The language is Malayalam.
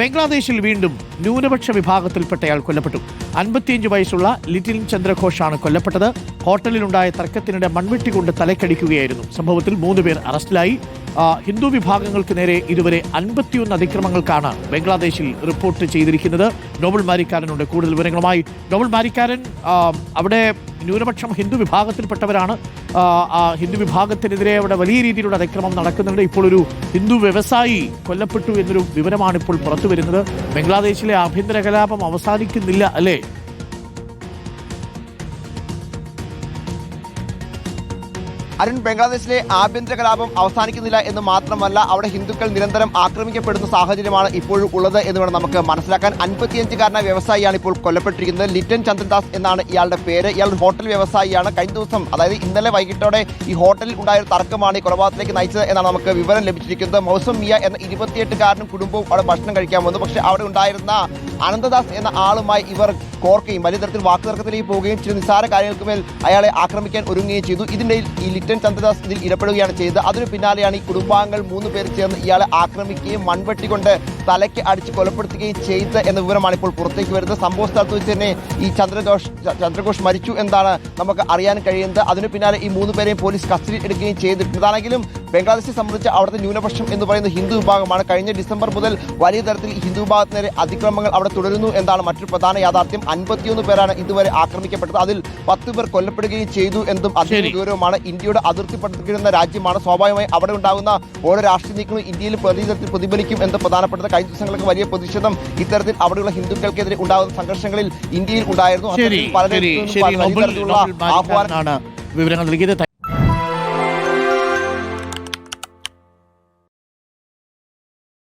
ബംഗ്ലാദേശിൽ വീണ്ടും ന്യൂനപക്ഷ വിഭാഗത്തിൽപ്പെട്ടയാൾ കൊല്ലപ്പെട്ടു. അൻപത്തിയഞ്ച് വയസ്സുള്ള ലിറ്റിൽ ചന്ദ്രഘോഷാണ് കൊല്ലപ്പെട്ടത്. ഹോട്ടലിലുണ്ടായ തർക്കത്തിനിടെ മൺവെട്ടി കൊണ്ട് തലക്കടിക്കുകയായിരുന്നു. സംഭവത്തിൽ മൂന്ന് പേർ അറസ്റ്റിലായി. ഹിന്ദു വിഭാഗങ്ങൾക്ക് നേരെ ഇതുവരെ അൻപത്തിയൊന്ന് അതിക്രമങ്ങൾക്കാണ് ബംഗ്ലാദേശിൽ റിപ്പോർട്ട് ചെയ്തിരിക്കുന്നത്. നോബൽ മാരിക്കാരനുണ്ട്. കൂടുതൽ വിവരങ്ങളുമായി നോബൽ മാരിക്കാരൻ അവിടെ ന്യൂനപക്ഷം ഹിന്ദു വിഭാഗത്തിൽപ്പെട്ടവരാണ്. ഹിന്ദു വിഭാഗത്തിനെതിരെ അവിടെ വലിയ രീതിയിലുള്ള അതിക്രമം നടക്കുന്നുണ്ട്. ഇപ്പോൾ ഒരു ഹിന്ദു വ്യവസായി കൊല്ലപ്പെട്ടു എന്നൊരു വിവരമാണ് ഇപ്പോൾ പുറത്തു വരുന്നത് ബംഗ്ലാദേശിലെ ആഭ്യന്തര കലാപം അവസാനിക്കുന്നില്ല അല്ലേ? അരുൺ ബംഗ്ലാദേശിലെ ആഭ്യന്തര കലാപം അവസാനിക്കുന്നില്ല എന്ന് മാത്രമല്ല അവിടെ ഹിന്ദുക്കൾ നിരന്തരം ആക്രമിക്കപ്പെടുന്ന സാഹചര്യമാണ് ഇപ്പോഴും ഉള്ളത് എന്ന് വേണം നമുക്ക് മനസ്സിലാക്കാൻ. അൻപത്തിയഞ്ചുകാരനായ വ്യവസായിയാണ് ഇപ്പോൾ കൊല്ലപ്പെട്ടിരിക്കുന്നത്. ലിറ്റൻ ചന്ദ്രദാസ് എന്നാണ് ഇയാളുടെ പേര്. ഇയാൾ ഹോട്ടൽ വ്യവസായിയാണ്. കഴിഞ്ഞ ദിവസം അതായത് ഇന്നലെ വൈകിട്ടോടെ ഈ ഹോട്ടലിൽ ഉണ്ടായ ഒരു തർക്കമാണ് ഈ കൊലപാതകത്തിലേക്ക് നയിച്ചത് എന്നാണ് നമുക്ക് വിവരം ലഭിച്ചിരിക്കുന്നത്. മൗസം മിയ എന്ന ഇരുപത്തിയെട്ടുകാരനും കുടുംബവും അവിടെ ഭക്ഷണം കഴിക്കാൻ വന്നു. പക്ഷേ അവിടെ ഉണ്ടായിരുന്ന അനന്തദാസ് എന്ന ആളുമായി ഇവർ കോർക്കുകയും വലിയ തരത്തിൽ വാക്കുതർക്കത്തിലേക്ക് പോവുകയും ചില നിസ്സാര കാര്യങ്ങൾക്ക് മേൽ അയാളെ ആക്രമിക്കാൻ ഒരുങ്ങുകയും ചെയ്തു. ഇതിനിടയിൽ ഈ ലിറ്റൻ ചന്ദ്രദാസ് ഇതിൽ ഇടപെടുകയാണ് ചെയ്തത്. അതിനു പിന്നാലെയാണ് ഈ കുടുംബാംഗങ്ങൾ മൂന്ന് പേർ ചേർന്ന് ഇയാളെ ആക്രമിക്കുകയും മൺവെട്ടി കൊണ്ട് തലയ്ക്ക് അടിച്ച് കൊലപ്പെടുത്തുകയും ചെയ്ത് എന്ന വിവരമാണ് ഇപ്പോൾ പുറത്തേക്ക് വരുന്നത്. സംഭവ സ്ഥലത്ത് വെച്ച് തന്നെ ഈ ചന്ദ്രഘോഷ് ചന്ദ്രഘോഷ് മരിച്ചു എന്നാണ് നമുക്ക് അറിയാൻ കഴിയുന്നത്. അതിനു പിന്നാലെ ഈ മൂന്ന് പേരെയും പോലീസ് കസ്റ്റഡിയിൽ എടുക്കുകയും ചെയ്തിട്ടുള്ളതാണെങ്കിലും ബംഗ്ലാദേശെ സംബന്ധിച്ച് അവിടുത്തെ ന്യൂനപക്ഷം എന്ന് പറയുന്ന ഹിന്ദു വിഭാഗമാണ് കഴിഞ്ഞ ഡിസംബർ മുതൽ വലിയ തരത്തിൽ ഹിന്ദു വിഭാഗത്തിനെതിരെ അതിക്രമങ്ങൾ അവിടെ തുടരുന്നു എന്നാണ് മറ്റൊരു പ്രധാന യാഥാർത്ഥ്യം. അൻപത്തിയൊന്ന് പേരാണ് ഇതുവരെ ആക്രമിക്കപ്പെട്ടത്. അതിൽ പത്ത് പേർ കൊല്ലപ്പെടുകയും ചെയ്തു എന്നും അതിന്റെ ഗൗരവമാണ്. ഇന്ത്യയുടെ അതിർത്തി പടുത്തിരുന്ന രാജ്യമാണ്. സ്വാഭാവികമായി അവിടെ ഉണ്ടാകുന്ന ഓരോ രാഷ്ട്രീയ നീക്കങ്ങളും ഇന്ത്യയിൽ പ്രതിനിധത്തിൽ പ്രതിഫലിക്കും എന്ന് പ്രധാനപ്പെട്ടത്. കഴിഞ്ഞ ദിവസങ്ങൾക്ക് വലിയ പ്രതിഷേധം ഇത്തരത്തിൽ അവിടെയുള്ള ഹിന്ദുക്കൾക്കെതിരെ ഉണ്ടാകുന്ന സംഘർഷങ്ങളിൽ ഇന്ത്യയിൽ ഉണ്ടായിരുന്നു. പലരും ആഹ്വാനം വിവരങ്ങൾ നൽകിയത്.